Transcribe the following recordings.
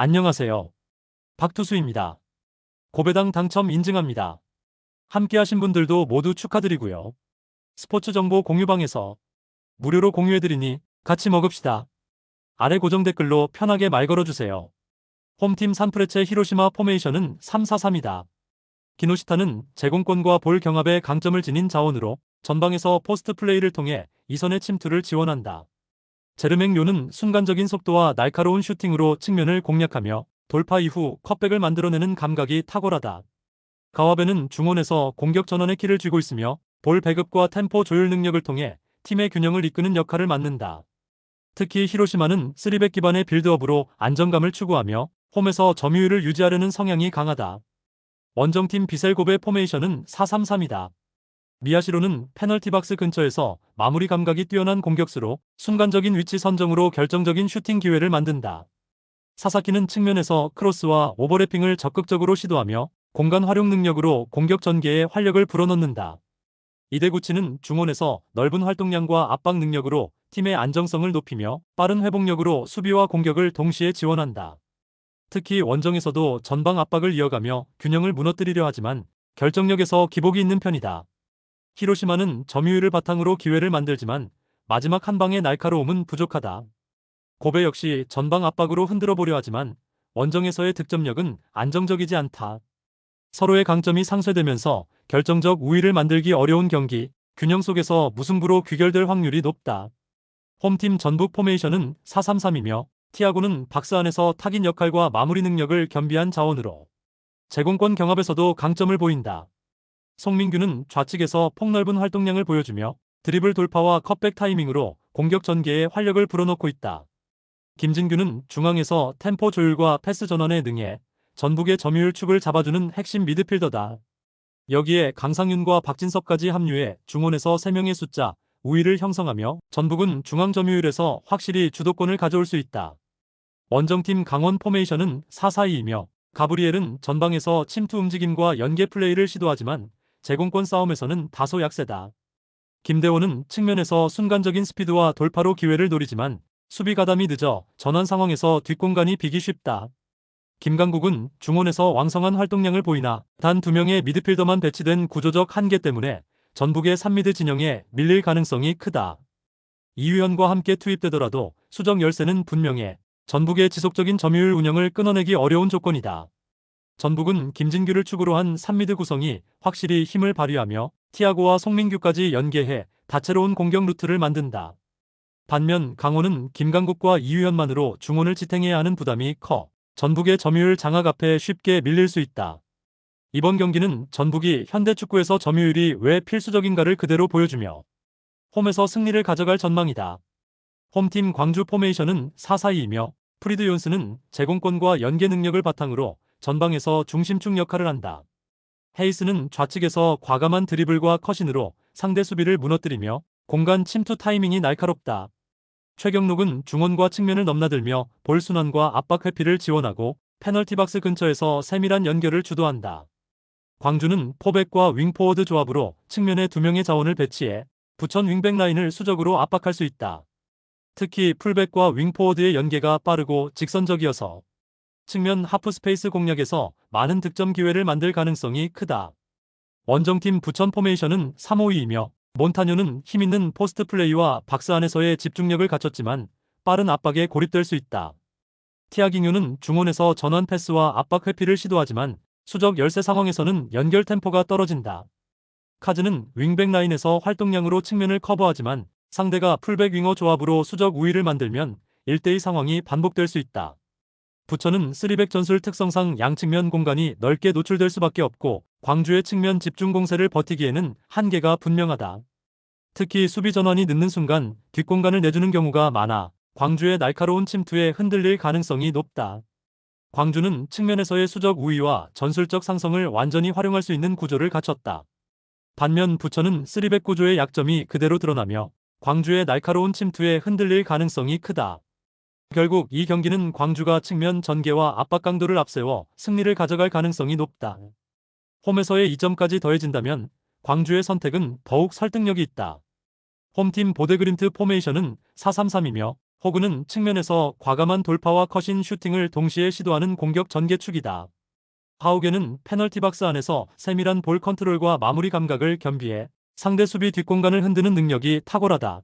안녕하세요. 박투수입니다. 고배당 당첨 인증합니다. 함께 하신 분들도 모두 축하드리고요. 스포츠 정보 공유방에서 무료로 공유해드리니 같이 먹읍시다. 아래 고정 댓글로 편하게 말 걸어주세요. 홈팀 산프레체 히로시마 포메이션은 3-4-3이다. 기노시타는 제공권과 볼 경합의 강점을 지닌 자원으로 전방에서 포스트 플레이를 통해 이선의 침투를 지원한다. 제르맹료는 순간적인 속도와 날카로운 슈팅으로 측면을 공략하며 돌파 이후 컵백을 만들어내는 감각이 탁월하다. 가와베는 중원에서 공격 전환의 키를 쥐고 있으며 볼 배급과 템포 조율 능력을 통해 팀의 균형을 이끄는 역할을 맡는다. 특히 히로시마는 3백 기반의 빌드업으로 안정감을 추구하며 홈에서 점유율을 유지하려는 성향이 강하다. 원정팀 비셀고베 포메이션은 4-3-3이다. 미야시로는 페널티 박스 근처에서 마무리 감각이 뛰어난 공격수로 순간적인 위치 선정으로 결정적인 슈팅 기회를 만든다. 사사키는 측면에서 크로스와 오버래핑을 적극적으로 시도하며 공간 활용 능력으로 공격 전개에 활력을 불어넣는다. 이대구치는 중원에서 넓은 활동량과 압박 능력으로 팀의 안정성을 높이며 빠른 회복력으로 수비와 공격을 동시에 지원한다. 특히 원정에서도 전방 압박을 이어가며 균형을 무너뜨리려 하지만 결정력에서 기복이 있는 편이다. 히로시마는 점유율을 바탕으로 기회를 만들지만 마지막 한 방의 날카로움은 부족하다. 고베 역시 전방 압박으로 흔들어 보려 하지만 원정에서의 득점력은 안정적이지 않다. 서로의 강점이 상쇄되면서 결정적 우위를 만들기 어려운 경기, 균형 속에서 무승부로 귀결될 확률이 높다. 홈팀 전북 포메이션은 4-3-3이며 티아고는 박스 안에서 타긴 역할과 마무리 능력을 겸비한 자원으로 제공권 경합에서도 강점을 보인다. 송민규는 좌측에서 폭넓은 활동량을 보여주며 드리블 돌파와 컵백 타이밍으로 공격 전개에 활력을 불어넣고 있다. 김진규는 중앙에서 템포 조율과 패스 전환에 능해 전북의 점유율 축을 잡아주는 핵심 미드필더다. 여기에 강상윤과 박진섭까지 합류해 중원에서 3명의 숫자 우위를 형성하며 전북은 중앙 점유율에서 확실히 주도권을 가져올 수 있다. 원정팀 강원 포메이션은 4-4-2이며 가브리엘은 전방에서 침투 움직임과 연계 플레이를 시도하지만 제공권 싸움에서는 다소 약세다. 김대호는 측면에서 순간적인 스피드와 돌파로 기회를 노리지만 수비 가담이 늦어 전환 상황에서 뒷공간이 비기 쉽다. 김강국은 중원에서 왕성한 활동량을 보이나 단 두 명의 미드필더만 배치된 구조적 한계 때문에 전북의 3미드 진영에 밀릴 가능성이 크다. 이유현과 함께 투입되더라도 수적 열세는 분명해 전북의 지속적인 점유율 운영을 끊어내기 어려운 조건이다. 전북은 김진규를 축으로 한 3미드 구성이 확실히 힘을 발휘하며 티아고와 송민규까지 연계해 다채로운 공격 루트를 만든다. 반면 강호는 김강국과 이유현만으로 중원을 지탱해야 하는 부담이 커 전북의 점유율 장악 앞에 쉽게 밀릴 수 있다. 이번 경기는 전북이 현대축구에서 점유율이 왜 필수적인가를 그대로 보여주며 홈에서 승리를 가져갈 전망이다. 홈팀 광주 포메이션은 4-4-2이며 프리드 존스는 제공권과 연계 능력을 바탕으로 전방에서 중심축 역할을 한다. 헤이스는 좌측에서 과감한 드리블과 컷인으로 상대 수비를 무너뜨리며 공간 침투 타이밍이 날카롭다. 최경록은 중원과 측면을 넘나들며 볼 순환과 압박 회피를 지원하고 페널티 박스 근처에서 세밀한 연결을 주도한다. 광주는 포백과 윙포워드 조합으로 측면에 두 명의 자원을 배치해 부천 윙백 라인을 수적으로 압박할 수 있다. 특히 풀백과 윙포워드의 연계가 빠르고 직선적이어서 측면 하프 스페이스 공략에서 많은 득점 기회를 만들 가능성이 크다. 원정팀 부천 포메이션은 3-5-2이며 몬타뇨는 힘있는 포스트 플레이와 박스 안에서의 집중력을 갖췄지만 빠른 압박에 고립될 수 있다. 티아기뉴는 중원에서 전환 패스와 압박 회피를 시도하지만 수적 열세 상황에서는 연결 템포가 떨어진다. 카즈는 윙백 라인에서 활동량으로 측면을 커버하지만 상대가 풀백 윙어 조합으로 수적 우위를 만들면 1대2 상황이 반복될 수 있다. 부천은 3백 전술 특성상 양측면 공간이 넓게 노출될 수밖에 없고 광주의 측면 집중 공세를 버티기에는 한계가 분명하다. 특히 수비 전환이 늦는 순간 뒷공간을 내주는 경우가 많아 광주의 날카로운 침투에 흔들릴 가능성이 높다. 광주는 측면에서의 수적 우위와 전술적 상성을 완전히 활용할 수 있는 구조를 갖췄다. 반면 부천은 3백 구조의 약점이 그대로 드러나며 광주의 날카로운 침투에 흔들릴 가능성이 크다. 결국 이 경기는 광주가 측면 전개와 압박 강도를 앞세워 승리를 가져갈 가능성이 높다. 홈에서의 2점까지 더해진다면 광주의 선택은 더욱 설득력이 있다. 홈팀 보데그림트 포메이션은 4-3-3이며 호그는 측면에서 과감한 돌파와 컷인 슈팅을 동시에 시도하는 공격 전개축이다. 하우게는 페널티 박스 안에서 세밀한 볼 컨트롤과 마무리 감각을 겸비해 상대 수비 뒷공간을 흔드는 능력이 탁월하다.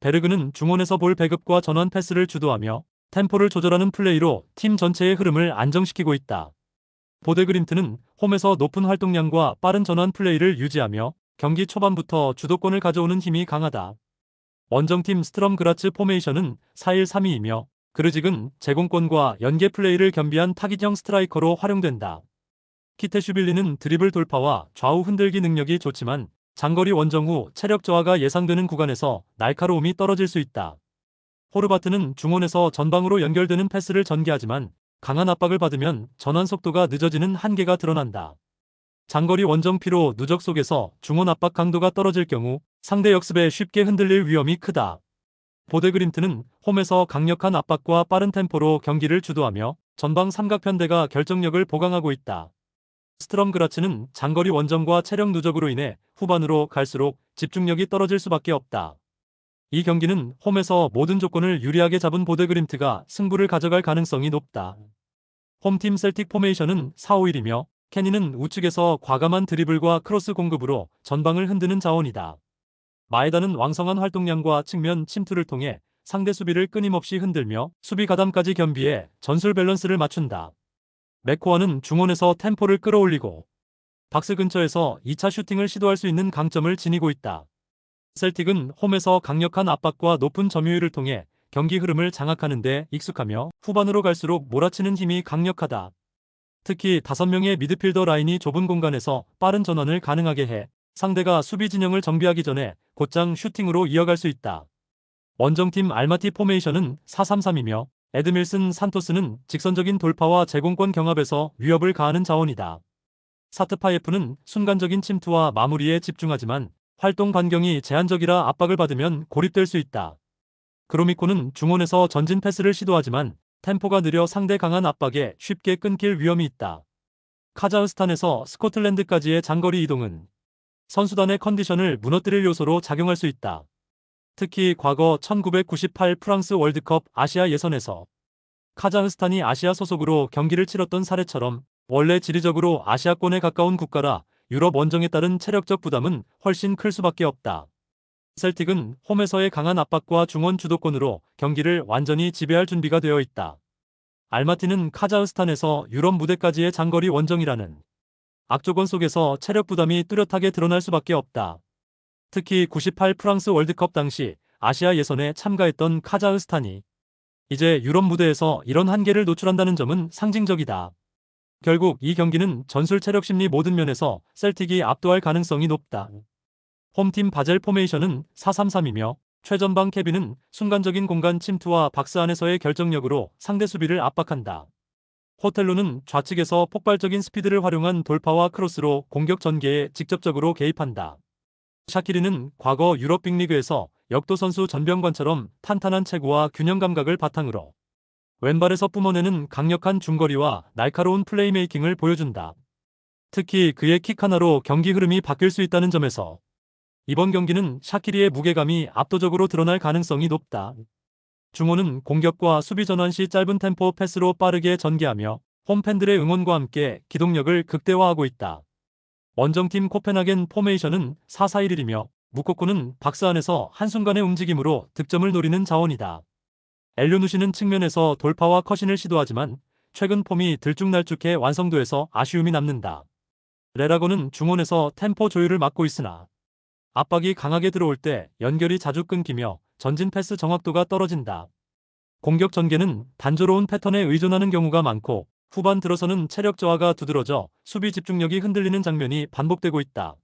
베르그는 중원에서 볼 배급과 전환 패스를 주도하며 템포를 조절하는 플레이로 팀 전체의 흐름을 안정시키고 있다. 보데그림트는 홈에서 높은 활동량과 빠른 전환 플레이를 유지하며 경기 초반부터 주도권을 가져오는 힘이 강하다. 원정팀 스트럼 그라츠 포메이션은 4-1-3-2이며 그르직은 제공권과 연계 플레이를 겸비한 타깃형 스트라이커로 활용된다. 키테슈빌리는 드리블 돌파와 좌우 흔들기 능력이 좋지만 장거리 원정 후 체력 저하가 예상되는 구간에서 날카로움이 떨어질 수 있다. 호르바트는 중원에서 전방으로 연결되는 패스를 전개하지만 강한 압박을 받으면 전환 속도가 늦어지는 한계가 드러난다. 장거리 원정 피로 누적 속에서 중원 압박 강도가 떨어질 경우 상대 역습에 쉽게 흔들릴 위험이 크다. 보데그림트는 홈에서 강력한 압박과 빠른 템포로 경기를 주도하며 전방 삼각편대가 결정력을 보강하고 있다. 스트럼 그라츠는 장거리 원정과 체력 누적으로 인해 후반으로 갈수록 집중력이 떨어질 수밖에 없다. 이 경기는 홈에서 모든 조건을 유리하게 잡은 보데그림트가 승부를 가져갈 가능성이 높다. 홈팀 셀틱 포메이션은 4-5-1이며 케니는 우측에서 과감한 드리블과 크로스 공급으로 전방을 흔드는 자원이다. 마에다는 왕성한 활동량과 측면 침투를 통해 상대 수비를 끊임없이 흔들며 수비 가담까지 겸비해 전술 밸런스를 맞춘다. 맥코어는 중원에서 템포를 끌어올리고 박스 근처에서 2차 슈팅을 시도할 수 있는 강점을 지니고 있다. 셀틱은 홈에서 강력한 압박과 높은 점유율을 통해 경기 흐름을 장악하는 데 익숙하며 후반으로 갈수록 몰아치는 힘이 강력하다. 특히 5명의 미드필더 라인이 좁은 공간에서 빠른 전환을 가능하게 해 상대가 수비 진영을 정비하기 전에 곧장 슈팅으로 이어갈 수 있다. 원정팀 알마티 포메이션은 4-3-3이며 에드밀슨 산토스는 직선적인 돌파와 제공권 경합에서 위협을 가하는 자원이다. 사트파예프는 순간적인 침투와 마무리에 집중하지만 활동 반경이 제한적이라 압박을 받으면 고립될 수 있다. 그로미코는 중원에서 전진 패스를 시도하지만 템포가 느려 상대 강한 압박에 쉽게 끊길 위험이 있다. 카자흐스탄에서 스코틀랜드까지의 장거리 이동은 선수단의 컨디션을 무너뜨릴 요소로 작용할 수 있다. 특히 과거 1998 프랑스 월드컵 아시아 예선에서 카자흐스탄이 아시아 소속으로 경기를 치렀던 사례처럼 원래 지리적으로 아시아권에 가까운 국가라 유럽 원정에 따른 체력적 부담은 훨씬 클 수밖에 없다. 셀틱은 홈에서의 강한 압박과 중원 주도권으로 경기를 완전히 지배할 준비가 되어 있다. 알마티는 카자흐스탄에서 유럽 무대까지의 장거리 원정이라는 악조건 속에서 체력 부담이 뚜렷하게 드러날 수밖에 없다. 특히 98 프랑스 월드컵 당시 아시아 예선에 참가했던 카자흐스탄이 이제 유럽 무대에서 이런 한계를 노출한다는 점은 상징적이다. 결국 이 경기는 전술 체력 심리 모든 면에서 셀틱이 압도할 가능성이 높다. 홈팀 바젤 포메이션은 4-3-3이며 최전방 케빈은 순간적인 공간 침투와 박스 안에서의 결정력으로 상대 수비를 압박한다. 호텔로는 좌측에서 폭발적인 스피드를 활용한 돌파와 크로스로 공격 전개에 직접적으로 개입한다. 샤키리는 과거 유럽 빅리그에서 역도 선수 전병관처럼 탄탄한 체구와 균형 감각을 바탕으로 왼발에서 뿜어내는 강력한 중거리와 날카로운 플레이메이킹을 보여준다. 특히 그의 킥 하나로 경기 흐름이 바뀔 수 있다는 점에서 이번 경기는 샤키리의 무게감이 압도적으로 드러날 가능성이 높다. 중호는 공격과 수비 전환 시 짧은 템포 패스로 빠르게 전개하며 홈팬들의 응원과 함께 기동력을 극대화하고 있다. 원정팀 코펜하겐 포메이션은 4-4-1이며 무코코는 박스 안에서 한순간의 움직임으로 득점을 노리는 자원이다. 엘류누시는 측면에서 돌파와 컷신을 시도하지만 최근 폼이 들쭉날쭉해 완성도에서 아쉬움이 남는다. 레라고는 중원에서 템포 조율을 맡고 있으나 압박이 강하게 들어올 때 연결이 자주 끊기며 전진 패스 정확도가 떨어진다. 공격 전개는 단조로운 패턴에 의존하는 경우가 많고 후반 들어서는 체력 저하가 두드러져 수비 집중력이 흔들리는 장면이 반복되고 있다.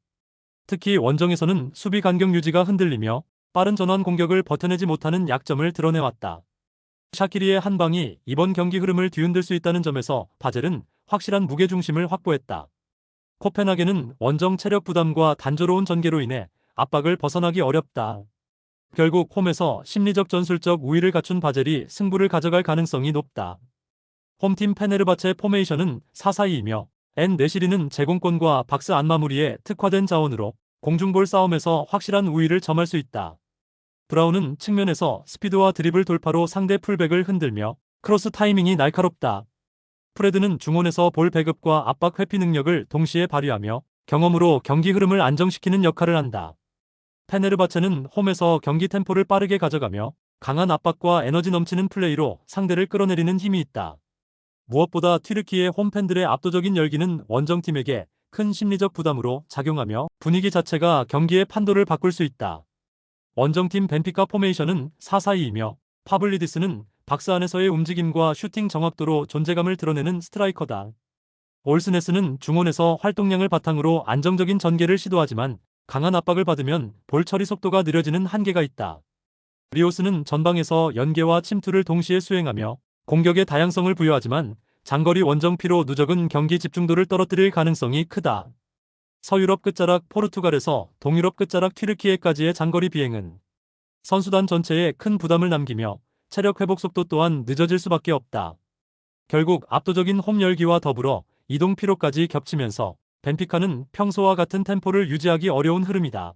특히 원정에서는 수비 간격 유지가 흔들리며 빠른 전환 공격을 버텨내지 못하는 약점을 드러내왔다. 샤키리의 한 방이 이번 경기 흐름을 뒤흔들 수 있다는 점에서 바젤은 확실한 무게중심을 확보했다. 코펜하겐은 원정 체력 부담과 단조로운 전개로 인해 압박을 벗어나기 어렵다. 결국 홈에서 심리적 전술적 우위를 갖춘 바젤이 승부를 가져갈 가능성이 높다. 홈팀 페네르바체 포메이션은 4-4-2이며 엔 네시리는 제공권과 박스 안마무리에 특화된 자원으로 공중볼 싸움에서 확실한 우위를 점할 수 있다. 브라운은 측면에서 스피드와 드리블 돌파로 상대 풀백을 흔들며 크로스 타이밍이 날카롭다. 프레드는 중원에서 볼 배급과 압박 회피 능력을 동시에 발휘하며 경험으로 경기 흐름을 안정시키는 역할을 한다. 페네르바체는 홈에서 경기 템포를 빠르게 가져가며 강한 압박과 에너지 넘치는 플레이로 상대를 끌어내리는 힘이 있다. 무엇보다 튀르키의 홈팬들의 압도적인 열기는 원정팀에게 큰 심리적 부담으로 작용하며 분위기 자체가 경기의 판도를 바꿀 수 있다. 원정팀 벤피카 포메이션은 4-4-2이며 파블리디스는 박스 안에서의 움직임과 슈팅 정확도로 존재감을 드러내는 스트라이커다. 올스네스는 중원에서 활동량을 바탕으로 안정적인 전개를 시도하지만 강한 압박을 받으면 볼 처리 속도가 느려지는 한계가 있다. 리오스는 전방에서 연계와 침투를 동시에 수행하며 공격의 다양성을 부여하지만 장거리 원정피로 누적은 경기 집중도를 떨어뜨릴 가능성이 크다. 서유럽 끝자락 포르투갈에서 동유럽 끝자락 튀르키예까지의 장거리 비행은 선수단 전체에 큰 부담을 남기며 체력 회복 속도 또한 늦어질 수밖에 없다. 결국 압도적인 홈 열기와 더불어 이동 피로까지 겹치면서 벤피카는 평소와 같은 템포를 유지하기 어려운 흐름이다.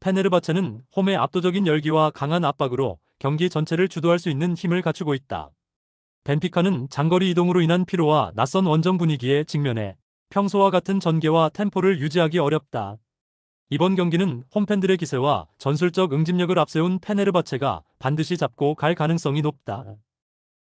페네르바체는 홈의 압도적인 열기와 강한 압박으로 경기 전체를 주도할 수 있는 힘을 갖추고 있다. 벤피카는 장거리 이동으로 인한 피로와 낯선 원정 분위기에 직면해 평소와 같은 전개와 템포를 유지하기 어렵다. 이번 경기는 홈팬들의 기세와 전술적 응집력을 앞세운 페네르바체가 반드시 잡고 갈 가능성이 높다.